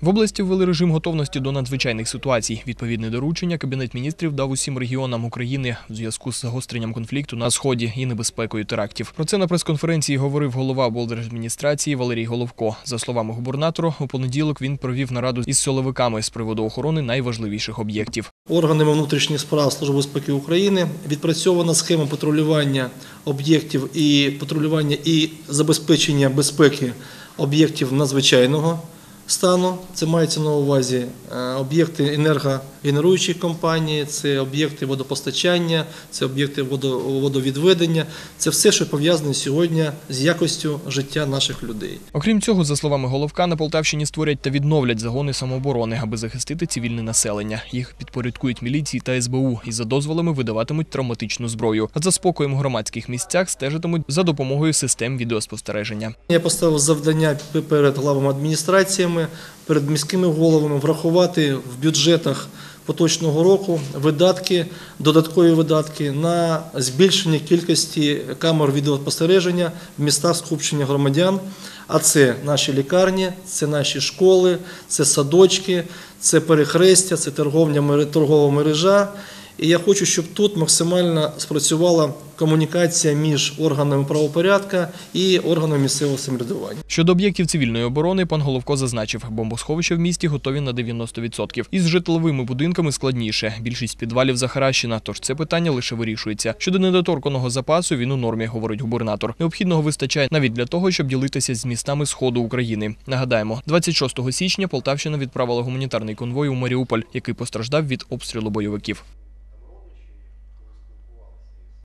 В області ввели режим готовності до надзвичайних ситуацій. Відповідне доручення Кабінет міністрів дав усім регіонам України в зв'язку з загостренням конфлікту на сході і небезпекою терактів. Про це на прес-конференції говорив голова облдержадміністрації Валерій Головко. За словами губернатора, у понеділок він провів нараду із силовиками з приводу охорони найважливіших об'єктів. Органами внутрішніх справ Служби безпеки України відпрацьована схема патрулювання об'єктів і патрулювання і забезпечення безпеки об'єктів надзвичайного стану. Це мається на увазі е, об'єкти енергогенеруючих компаній, це об'єкти водопостачання, це об'єкти водо- водовідведення. Це все, що пов'язане сьогодні з якостю життя наших людей. Окрім цього, за словами Головка, на Полтавщині створять та відновлять загони самооборони, аби захистити цивільне населення. Їх підпорядкують міліції та СБУ і за дозволами видаватимуть травматичну зброю. А за спокоєм у громадських місцях стежитимуть за допомогою систем відеоспостереження. Я поставив завдання перед главами адміністраціями, перед міськими головами врахувати в бюджетах поточного року видатки, додаткові видатки на збільшення кількості камер відеоспостереження в містах скупчення громадян. А це наші лікарні, це наші школи, це садочки, це перехрестя, це торгова мережа. І я хочу, щоб тут максимально спрацювала комунікація між органами правопорядка і органами місцевого самоврядування. Щодо об'єктів цивільної оборони, пан Головко зазначив, бомбосховища в місті готові на 90%. Із житловими будинками складніше. Більшість підвалів захаращена, тож це питання лише вирішується. Щодо недоторканого запасу, він у нормі, говорить губернатор. Необхідного вистачає навіть для того, щоб ділитися з містами сходу України. Нагадаємо, 26 січня Полтавщина відправила гуманітарний конвой у Маріуполь, який постраждав від обстрілу бойовиків.